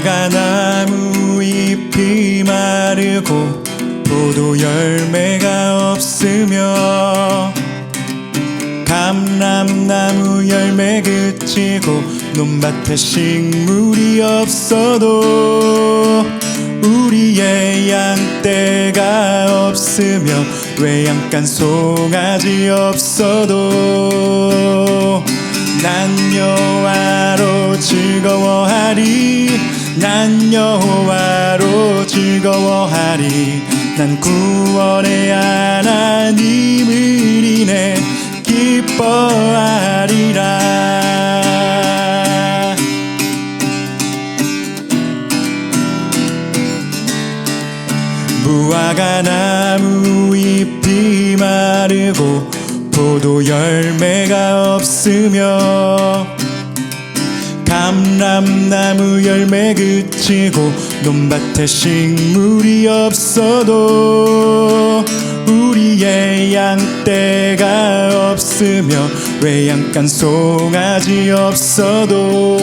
무화과 나무 잎이 마르고 포도 열매가 없으며 감람나무 열매 그치고 논밭에 식물이 없어도 우리의 양떼가 없으며 외양간 송아지 없어도 난 여호와로 즐거워하리 난 여호와로 즐거워하리. 난 구원의 하나님을 인해 기뻐하리라. 무화과 나무 잎이 마르고 포도 열매가 없으며 감람나무 열매 그치고 논밭에 식물이 없어도 우리의 양떼가 없으며 외양간 송아지 없어도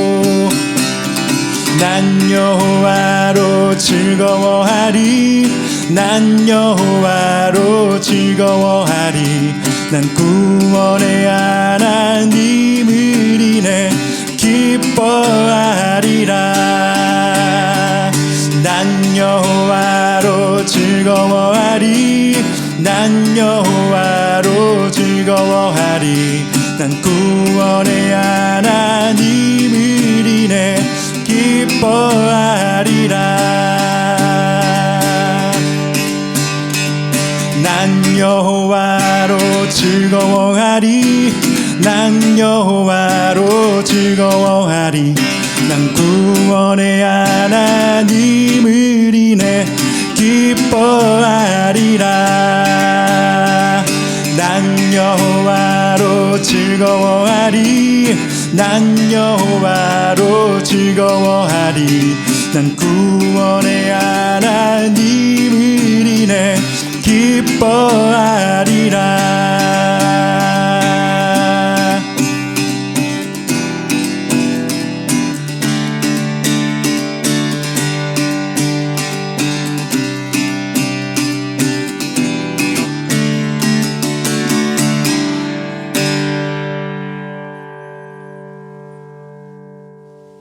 난 여호와로 즐거워하리 난 여호와로 즐거워하리. 난 구원의 하 여호와로 즐거워하리. 난 여호와로 즐거워하리. 난 구원의 하나님을 인해 기뻐하리라. 난 여호와로 즐거워하리. 난 여호와로 즐거워하리 난 구원의 하나님을 인해 기뻐하리라. 난 여호와로 즐거워하리. 난 여호와로 즐거워하리. 난 구원의 하나님을 인해 기뻐하리라